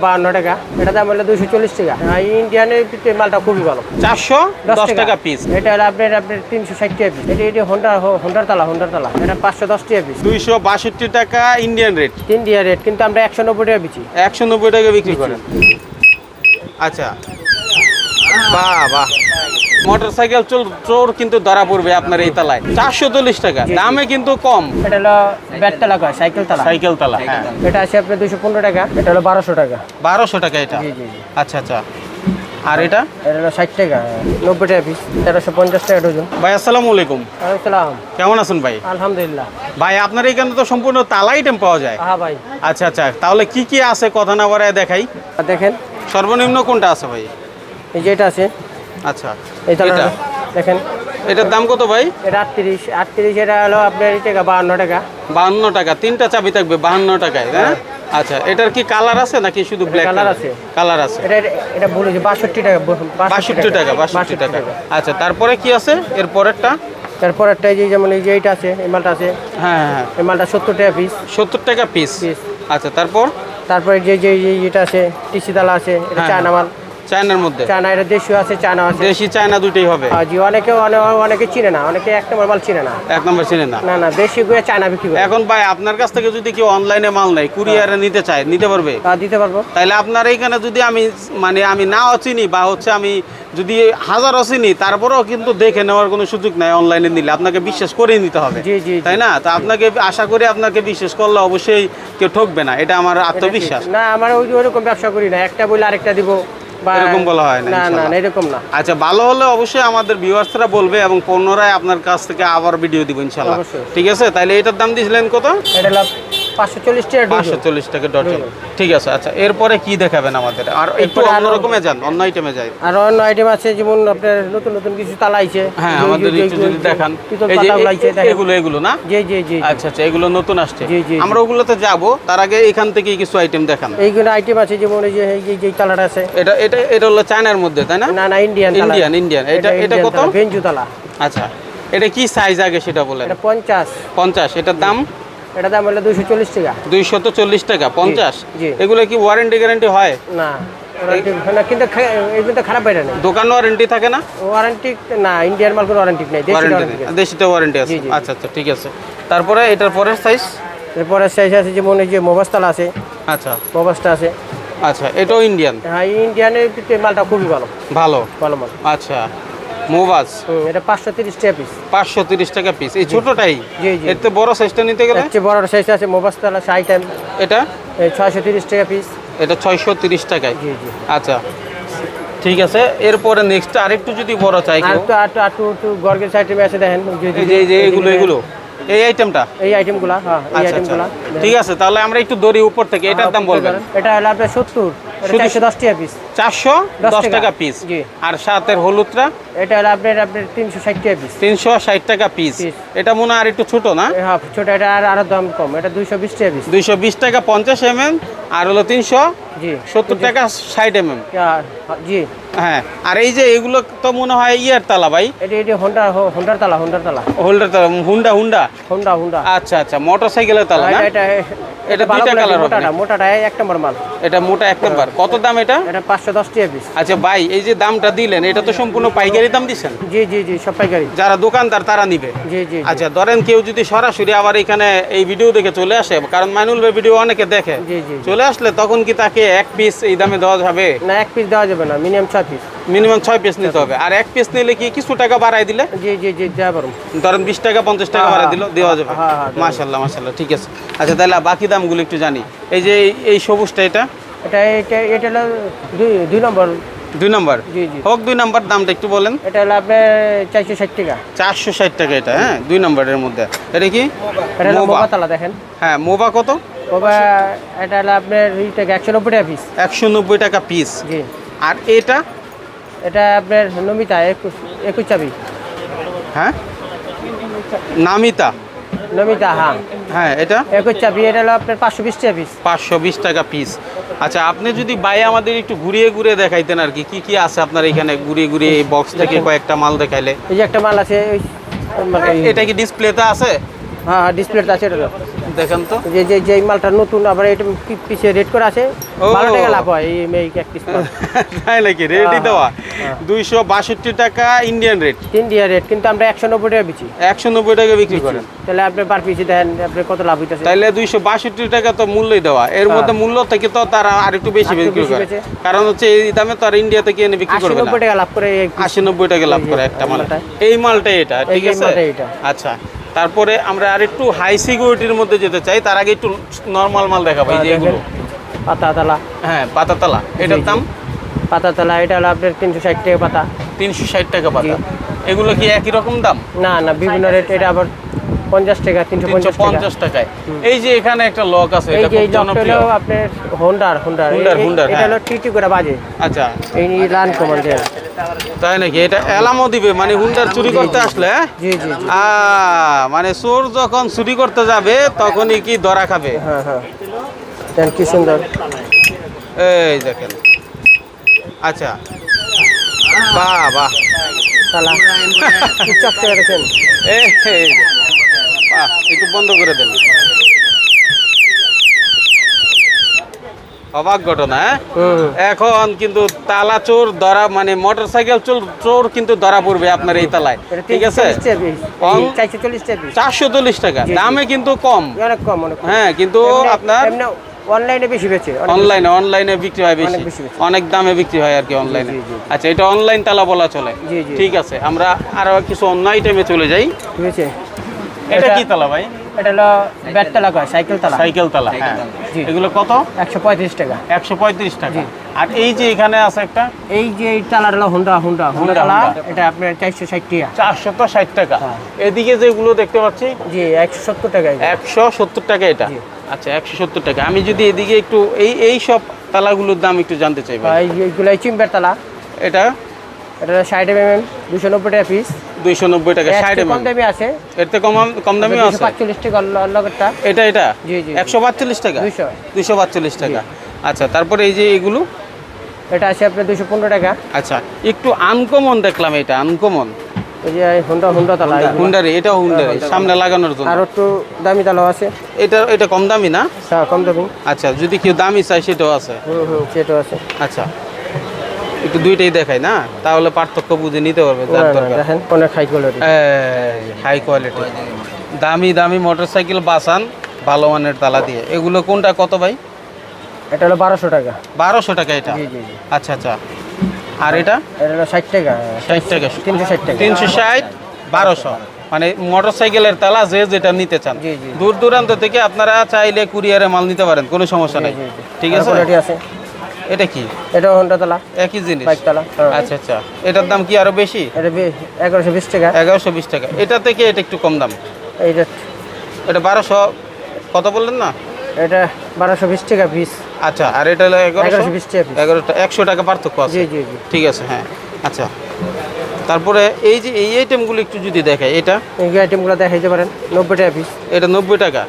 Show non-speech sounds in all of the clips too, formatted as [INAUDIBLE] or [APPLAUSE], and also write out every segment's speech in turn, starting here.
বাহান্ন টাকা। এটা দাম হলো দুশো চল্লিশ টাকা। ইন্ডিয়ানের মালটা খুবই ভালো। চারশো দশ টাকা। পিস এটা হলো আপনার আপনার তিনশো ষাট টাকা পিস এটা এটা হোন্ডা হোন্ডার তালা হোন্ডার তালা। এটা পাঁচশো দশ টাকা পিস দুইশো বাষট্টি টাকা ইন্ডিয়ান রেট ইন্ডিয়ান রেট কিন্তু আমরা একশো নব্বই টাকা বিচি। একশো নব্বই টাকা বিক্রি করেন। আচ্ছা। বাহ বাহ। মোটর সাইকেল চোর চোর কিন্তু ধরা পড়বে আপনার এই তালায়। চারশো চল্লিশ টাকা দামে কিন্তু কম। এটা হলো ব্যাট তালা কয়? সাইকেল তালা? সাইকেল তালা। হ্যাঁ। এটা আছে আপনার দুশো পনেরো টাকা এটা হলো বারোশো টাকা। বারোশো টাকা এটা? আচ্ছা আচ্ছা। আর এটা? এটা হলো ষাট টাকা নব্বই টাকা পিস তেরোশো পঞ্চাশ টাকা ডজন। ভাই আসসালামু আলাইকুম। আসসালাম কেমন আছেন ভাই? আলহামদুলিল্লাহ। ভাই আপনার এখানে তো সম্পূর্ণ তালা আইটেম পাওয়া যায়। হ্যাঁ ভাই। আচ্ছা আচ্ছা। তাহলে কি কি আছে? কথা না বাড়ায় দেখাই। দেখেন। সর্বনিম্ন কোনটা আছে ভাই? এই যে এটা আছে। আচ্ছা। এটা? দেখেন। এটার দাম কত ভাই? এটা আটত্রিশ আটত্রিশ এটা হলো আপনার টাকা বাহান্ন টাকা। বাহান্ন টাকা তিনটা চাবি থাকবে বাহান্ন টাকায় তাই না আচ্ছা এটার কি কালার আছে নাকি শুধু ব্ল্যাক colour আছে। কালার আছে। এটা এটা বলেছে বাষট্টি টাকা বাষট্টি টাকা। বাষট্টি টাকা। আচ্ছা তারপরে কি আছে? এর পরেরটা? তারপর একটা এই যে যেমন এই যে এইটা আছে এই মালটা আছে। হ্যাঁ হ্যাঁ হ্যাঁ। এই মালটা সত্তর টাকা পিস সত্তর টাকা পিস আচ্ছা তারপর? তারপরে যে যে যে এটা আছে টিসি দালা আছে এটা হ্যাঁ, চায়না মাল। চায়নার মধ্যে? চায়না এটা দেশীয় আছে চায়না আছে। দেশি চায়না দুইটাই হবে? জি অনেকে অনে- অনেকে চিনে না অনেকে এক নম্বর মাল চিনে না। এক নম্বর চিনে না? না না দেশি গুয়ে চায়না বিক্রি করে। এখন ভাই আপনার কাছ থেকে যদি কেউ অনলাইনে মাল নেয় কুরিয়ারে নিতে চায় নিতে পারবে? দিতে পারব। তাইলে আপনার এইখানে যদি আমি মানে আমি না অচিনি বা হচ্ছে আমি যদি হাজার চিনি তারপরেও কিন্তু দেখে নেওয়ার কোনো সুযোগ নাই অনলাইনে নিলে। আপনাকে বিশ্বাস করেই নিতে হবে। জি, জি। তাই না? তো আপনাকে আশা করি আপনাকে বিশ্বাস করলে অবশ্যই কেউ ঠকবে না। এটা আমার আত্মবিশ্বাস। না আমার ওই ওরকম ব্যবসা করি না। একটা বলে আরেকটা দিব। এরকম বলা হয় না, না না এরকম না। আচ্ছা ভালো হলে অবশ্যই আমাদের ভিউয়ার্সরা বলবে এবং পুনরায় আপনার কাছ থেকে আবার ভিডিও দিব ইনশাআল্লাহ ঠিক আছে? তাইলে এটার দাম দিয়েছিলেন কত? এটা হলো পাঁচশো চল্লিশ টাকা পাঁচশো ডজন। চল্লিশ টাকা ডজন ঠিক আছে আচ্ছা এরপরে কি দেখাবেন আমাদের? আর একটু এরপরে আরো- অন্যরকমে যান অন্য আইটেমে যাই। আর অন্য আইটেম আছে যেমন আপনার নতুন নতুন কিছু তালা আইছে হ্যাঁ আমাদের একটু যদি দেখান। এই যে। এগুলো এগুলো না? জি জি জি। আচ্ছা আচ্ছা এগুলো নতুন আসছে। আমরা ওগুলোতে যাব তার আগে এখান থেকে কিছু আইটেম দেখান। এইগুলো আইটেম আছে যেমন এই যে এই যে- তালাটা আছে। এটা এটা এটা হলো চায়নার মধ্যে তাই না? না না ইন্ডিয়ান ইন্ডিয়ান ইন্ডিয়ান এটা এটা কত? ভেঞ্জু তালা। আচ্ছা এটা কি সাইজ আগে সেটা বলেন? এটা পঞ্চাশ। পঞ্চাশ এটার দাম? এটা দাম হলো দুশো চল্লিশ টাকা। দুইশত চল্লিশ টাকা পঞ্চাশ? জি। এগুলো কি ওয়ারেন্টি গ্যারান্টি হয়? না কিন্তু এগুলো তো খারাপ বাইরে নেই। দোকান ওয়ারেন্টি থাকে না? ওয়ারেন্টি না ইন্ডিয়ান মাল কোনো ওয়ারেন্টি নেই দেশি ওয়ারেন্টি আছে। আচ্ছা আচ্ছা ঠিক আছে। তারপরে এটার পরের সাইজ এরপরে সাইজ আছে যেমন এই যে মোবাস আছে। আচ্ছা। মোবাসটা আছে। আচ্ছা এটাও ইন্ডিয়ান হ্যাঁ ইন্ডিয়ানের মালটা খুবই ভালো। ভালো? ভালো মাল। আচ্ছা। মোবাজ এটা টাকা পিস পাঁচশো তিরিশ টাকা পিস এই ছোটটাই? জি, জি। এর তো বড় সাইজটা নিতে গেলে? বড় সাইজ আছে তালা এটা? ছয়শো তিরিশ টাকা পিস এটা ছয়শো তিরিশ টাকায়। জি জি। আচ্ছা। ঠিক আছে। এরপরে নেক্সট আরেকটু যদি বড় চাই কেউ। গর্গের আছে দেখেন। যে- এই যে এই এগুলো এগুলো এই আইটেমটা এই আইটেমগুলা হ্যাঁ এই আচ্ছা আচ্ছা। ঠিক আছে তাহলে আমরা একটু দড়ি উপর থেকে এটার দাম বলবেন। এটা হলো আপনার সত্তর। শুধু- চারশো দশ টাকা পিস চারশো দশ দশ টাকা। টাকা পিস আর সাতের হলুদটা? এটা আপনার আপনার তিনশো ষাট টাকা পিস তিনশো ষাট টাকা পিস। এটা মনে হয় আর একটু ছোট না? হ্যাঁ ছোট এটা আর আরও দাম কম। এটা দুইশো বিশ টাকা পিস দুইশো বিশ টাকা পঞ্চাশ এম এম আর হলো তিনশো জি। সত্তর টাকা ষাট এম এম আর- জি। হ্যাঁ আর এই যে এগুলো তো মনে হয় ইয়ার তালা ভাই? এটা এটি হোন্ডা হোন্ডার তালা হোন্ডার তালা। হোল্ডার তালা হুন্ডা হুন্ডা হোন্ডা হোন্ডা আচ্ছা আচ্ছা মোটর সাইকেলের তালা না? এটা এটা দুইটা হবে মোটাটা নাকি? মোটাটা এক নম্বর মাল। এটা মোটা এক নাম্বার কত দাম এটা? এটা পাঁচশো দশ টাকা পিস আচ্ছা ভাই এই যে দামটা দিলেন এটা তো সম্পূর্ণ পাইকারি দাম দিচ্ছেন? জি জি জি সব পাইকারি। যারা দোকানদার তারা নিবে। জি জি জি। আচ্ছা ধরেন কেউ যদি সরাসরি আবার এখানে এই ভিডিও দেখে চলে আসে কারণ মাইনুল ভাই ভিডিও অনেকে দেখে। জি জি। চলে আসলে তখন কি তাকে এক পিস এই দামে দেওয়া যাবে? না এক পিস দেওয়া যাবে না মিনিমাম ছয় পিস মিনিমাম ছয় পিস নিতে হবে। আর এক পিস নিলে কি কিছু টাকা বাড়াই দিলে? জি জি জি দেওয়া পারব ধরেন বিশ টাকা পঞ্চাশ টাকা হ্যাঁ, বাড়াই দিল দেওয়া যাবে। হ্যাঁ, হ্যাঁ, দেওয়া মাশাল্লাহ মাশাল্লাহ ঠিক আছে। আচ্ছা তাহলে বাকি দামগুলো একটু জানি। এই যে এই- সবুজটা এটা? এটা এটা এটা হলো দুই নম্বর। দুই নম্বর? হোক দুই নম্বর দামটা একটু বলেন। এটা হলো আপনার চারশো ষাট টাকা। চারশো ষাট টাকা এটা হ্যাঁ দুই নম্বরের মধ্যে। এটা কি? এটা। মোবা তালা দেখেন। হ্যাঁ মোবা কত? মোবা এটা হলো আপনার টাকা একশো নব্বই টাকা পিস একশো নব্বই টাকা পিস জি। আর এটা? এটা আপনার নমিতা একুশ একুশ চাবি। হ্যাঁ? নামিতা। নমিতা হ্যাঁ। হ্যাঁ এটা? একুশ চাবি এটা হলো আপনার পাঁচশো বিশ টাকা পিস পাঁচশো বিশ টাকা পিস আচ্ছা আপনি যদি বাই আমাদের একটু ঘুরিয়ে ঘুরিয়ে দেখাইতেন আর কি কি কি আছে আপনার এখানে ঘুরিয়ে ঘুরিয়ে এই বক্স থেকে কয়েকটা মাল দেখাইলে? এই যে একটা মাল আছে এই- এটা কি ডিসপ্লেতে আছে? হ্যাঁ হ্যাঁ ডিসপ্লেটা আছে এটা দেখেন তো। যে যে যে মালটা নতুন আবার এটা পিছে রেড করে আছে টাকা লাভ হয় এই এই এক পিস [LAUGHS] তাই নাকি? রেডি হ্যাঁ, দেওয়া। হ্যাঁ। দুইশো বাষট্টি টাকা ইন্ডিয়ান রেট ইন্ডিয়া রেট কিন্তু আমরা একশো নব্বই টাকা বিচি। একশো নব্বই টাকা বিক্রি করেন। তাহলে আপনি পার দেন আপনি কত লাভ হইতেছে। তাইলে দুইশো বাষট্টি টাকা তো মূল্যই দেওয়া। এর হ্যাঁ। মধ্যে মূল্য থেকে তো তারা আর একটু বেশি বিক্রি করে। কারণ হচ্ছে এই দামে তো আর ইন্ডিয়া থেকে এনে বিক্রি করবে নব্বই টাকা লাভ করে। আশি নব্বই টাকা লাভ করে একটা মালটা। এই মালটা এটা ঠিক আছে? আচ্ছা। তারপরে আমরা আর একটু হাই সিকিউরিটির মধ্যে যেতে চাই তার আগে একটু নর্মাল মাল দেখাবো এই যে এগুলো দেখেন, পাতা তালা হ্যাঁ পাতাতলা। এটার। দাম? পাতা তালা এটা হলো আপনার তিনশো ষাট টাকা পাতা। তিনশো ষাট টাকা পাতা। এগুলো কি একই রকম দাম? না না বিভিন্ন রেট এটা আবার পঞ্চাশ টাকা তিনশো পঞ্চাশ টাকায়। এই যে এখানে একটা লক আছে এই যে জনপ্রিয়। আপনার হোন্ডার হোন্ডার এই- Honda, এটা হ্যাঁ। হলো টিটি করে বাজে। আচ্ছা। এই তাই নাকি? এটা এলামও দিবে মানে হুন্ডার চুরি করতে আসলে হ্যাঁ? মানে চোর যখন চুরি করতে যাবে তখনই কি ধরা খাবে? হ্যাঁ হ্যাঁ। দেন কি সুন্দর। এই দেখেন। আচ্ছা। বাহ, একটু বন্ধ করে দেন। অবাক ঘটনা হ্যাঁ? এখন কিন্তু তালা চোর ধরা মানে মোটর সাইকেল চোর চোর কিন্তু ধরা পড়বে আপনার এই তালায় ঠিক আছে? চারশো চল্লিশ টাকা। দামে কিন্তু কম। অনেক কম হ্যাঁ কিন্তু আপনার অনলাইনে বেশি বেচে অনলাইনে অনলাইনে বিক্রি হয় বেশি। অনেক দামে বিক্রি হয় আর কি অনলাইনে। আচ্ছা এটা অনলাইন তালা বলা চলে। ঠিক আছে আমরা আরও কিছু অন্য আইটেমে চলে যাই। ঠিক আছে। এটা এটা- কি তালা ভাই? এটা হলো ব্যাট তালা কয়? সাইকেল তালা সাইকেল তালা হ্যাঁ এগুলো কত? একশো পঁয়ত্রিশ টাকা। একশো পঁয়ত্রিশ টাকা। আর এই যে এখানে আছে একটা? এই যে এই তালাটা হলো হুন্ডা হুন্ডা হুন্ডা তালা এটা আপনার চারশো ষাট টাকা। চারশত ষাট টাকা। হ্যাঁ। এদিকে যেগুলো দেখতে পাচ্ছি? জি একশো সত্তর টাকা একশো সত্তর টাকা এটা? আচ্ছা একশো সত্তর টাকা। আমি যদি এদিকে একটু এই এই সব তালাগুলোর দাম একটু জানতে চাই এইগুলো এই চিম্বার তালা। এটা? এটা ষাট এম এম দুশো নব্বই টাকা পিস দুইশো নব্বই টাকা ষাট কম দামি আছে। এর কম কম দামিও আছে। পাঁচচল্লিশ টাকা ল- লগেরটা। এটা এটা? জি, জি, জি। একশো পাঁচচল্লিশ টাকা? দুইশো দুইশো পাঁচচল্লিশ টাকা। আচ্ছা তারপরে এই যে এগুলো? এটা আছে আপনার দুশো পনেরো টাকা। আচ্ছা একটু আনকমন দেখলাম এটা আনকমন এই যে হুন্ডা হুন্ডা তালা। হুন্ডারি এটা হুন্ডারি সামনে লাগানোর জন্য। আর একটু দামি তালাও আছে। এটা এটা কম দামি না? হ্যাঁ কম দামি। আচ্ছা যদি কেউ দামি চাই সেটাও আছে। হুম হুম সেটাও আছে। আচ্ছা। একটু দুইটাই দেখাই না? তাহলে পার্থক্য বুঝে নিতে পারবে দেখেন অনেক হাই কোয়ালিটি হাই কোয়ালিটি দামি দামি মোটরসাইকেল বাসান ভালো মানের তালা দিয়ে। এগুলো কোনটা কত ভাই? এটা হলো বারোশো টাকা। বারোশো টাকা এটা? আচ্ছা আচ্ছা। আর এটা? এটা হলো ষাট টাকা। ষাট টাকা। তিনশো ষাট টাকা। তিনশো ষাট বারোশো। মানে মোটরসাইকেলের তালা যে যেটা নিতে চান। দূর দূরান্ত থেকে আপনারা চাইলে কুরিয়ারে মাল নিতে পারেন কোনো সমস্যা নেই। ঠিক আছে। এটা কি? এটা হুন্ডা তালা। একই জিনিস? বাইক তালা হ্যাঁ। আচ্ছা আচ্ছা। এটার দাম কি আরও বেশি? এটা এগারোশো বিশ টাকা। এগারোশো বিশ টাকা। এটা থেকে এটা একটু কম দাম। এইটা এটা বারোশো কত বললেন না? এটা বারোশো বিশ টাকা পিস আচ্ছা আর এটা হলো এগারোশো বিশ টাকা পিস এগারোটা একশো টাকা পার্থক্য আছে। জি জি জি। ঠিক আছে হ্যাঁ। আচ্ছা। তারপরে এই যে এই আইটেমগুলো একটু যদি দেখাই এটা? এই আইটেমগুলো দেখাইতে পারেন নব্বই টাকা পিস এটা নব্বই টাকা।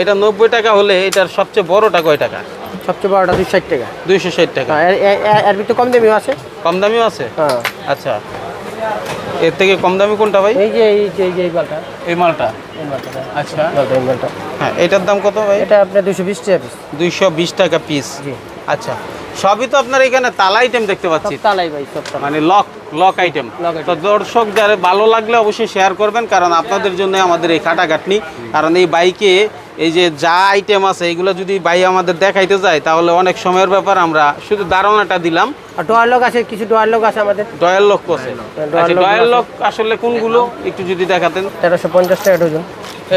এটা নব্বই টাকা হলে এটার সবচেয়ে বড়টা কয় টাকা? সবচেয়ে বড়টা দুই ষাট টাকা। দুইশো ষাট টাকা। হ্যাঁ এর- ভিতরে কম দামিও আছে। কম দামিও আছে? হ্যাঁ। আচ্ছা। এর থেকে কম দামি কোনটা ভাই? এই যে এই যে এই মালটা। এই মালটা? আচ্ছা। হ্যাঁ এটার দাম কত ভাই? এটা আপনার দুশো বিশ টাকা পিস দুইশো বিশ টাকা পিস আচ্ছা। সবই তো আপনার এখানে তালা আইটেম দেখতে পাচ্ছি। তালাই ভাই সব মানে লক লক আইটেম তো দর্শক যারা ভালো লাগলে অবশ্যই শেয়ার করবেন কারণ আপনাদের জন্য আমাদের এই খাটাখাটনি। কারণ এই বাইকে এই যে যা আইটেম আছে এগুলো যদি ভাই আমাদের দেখাইতে যায় তাহলে অনেক সময়ের ব্যাপার। আমরা শুধু ধারণাটা দিলাম। আর ডোয়ার লোক আছে কিছু ডোয়ার লোক আছে আমাদের। ডয়েল লক আছে। ডয়েল আচ্ছা লক আসলে কোনগুলো? একটু যদি দেখাতেন। তেরোশো পঞ্চাশ টাকা ডজন।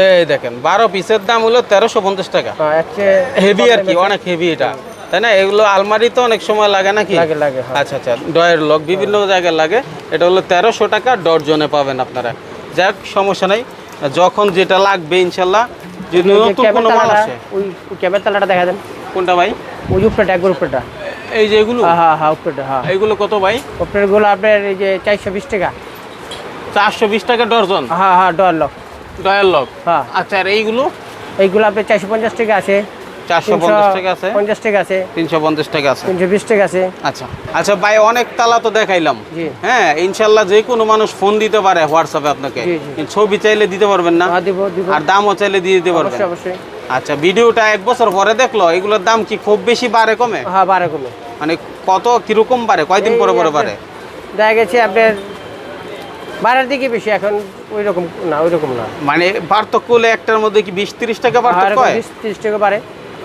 এই দেখেন বারো পিসের দাম হলো তেরোশো পঞ্চাশ টাকা। হ্যাঁ হেভি আর কি অনেক হেভি এটা। তাই না? এগুলো আলমারি তো অনেক সময় লাগে নাকি? লাগে লাগে হ্যাঁ। আচ্ছা আচ্ছা ডয়ের লক বিভিন্ন জায়গায় লাগে। এটা হলো তেরোশো টাকা ডর্জনে পাবেন আপনারা। যাক সমস্যা নাই। যখন যেটা লাগবে ইনশাল্লাহ যে নতুন কোনো মাল ওই ক্যাবের তালাটা দেখা দেন। কোনটা ভাই? ওই উপরেটা একবার উপরেটা। এই যে এগুলো? হ্যাঁ হ্যাঁ হ্যাঁ উপরেটা হ্যাঁ। এইগুলো কত ভাই? উপরেরগুলো আপনার এই যে চারশো বিশ টাকা। চারশো বিশ টাকা ডর্জন? হ্যাঁ হ্যাঁ ডয়ার লক। Drawer lock. হ্যাঁ। আচ্ছা আর এইগুলো? এইগুলো আপনার চারশো পঞ্চাশ টাকা আছে টাকা আছে। টাকা আছে। টাকা টাকা আচ্ছা। আচ্ছা ভাই অনেক তালা তো দেখাইলাম। হ্যাঁ যে কোনো মানুষ ফোন দিতে পারে হোয়াটসঅ্যাপে আপনাকে। ছবি চাইলে দিতে পারবেন না। হ্যাঁ আর দামও চাইলে দিয়ে দিতে পারবেন। অবশ্যই অবশ্যই। আচ্ছা ভিডিওটা এক বছর পরে দেখল এগুলোর দাম কি খুব বেশি বাড়ে কমে? হ্যাঁ বারে কমে। মানে কত কীরকম বাড়ে? কয়দিন পরে পরে বাড়ে? দেখা গেছে আপনার বাড়ার দিকে বেশি এখন ওই রকম না ওই রকম না। মানে পার্থক্য হলে একটার মধ্যে কি বিশ তিরিশ টাকা পার্থক্য হয়? বিশ ত্রিশ টাকা বাড়ে।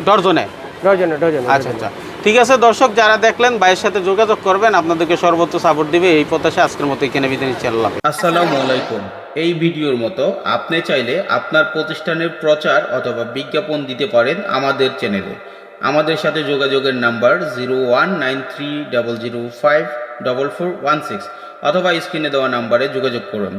ডর্জনে? ডজনে ডজনে আচ্ছা আচ্ছা। ঠিক আছে দর্শক যারা দেখলেন ভাইয়ের সাথে যোগাযোগ করবেন আপনাদেরকে সর্বোচ্চ সাপোর্ট দিবে। এই প্রত্যাশা আজকের মতো এখানে বিদায় নিচ্ছি আল্লাহ। আসসালামু আলাইকুম। এই ভিডিওর মতো আপনি চাইলে আপনার প্রতিষ্ঠানের প্রচার অথবা বিজ্ঞাপন দিতে পারেন আমাদের চ্যানেলে। আমাদের সাথে যোগাযোগের number zero one nine three double zero five double four one six অথবা স্ক্রিনে দেওয়া নাম্বারে যোগাযোগ করুন।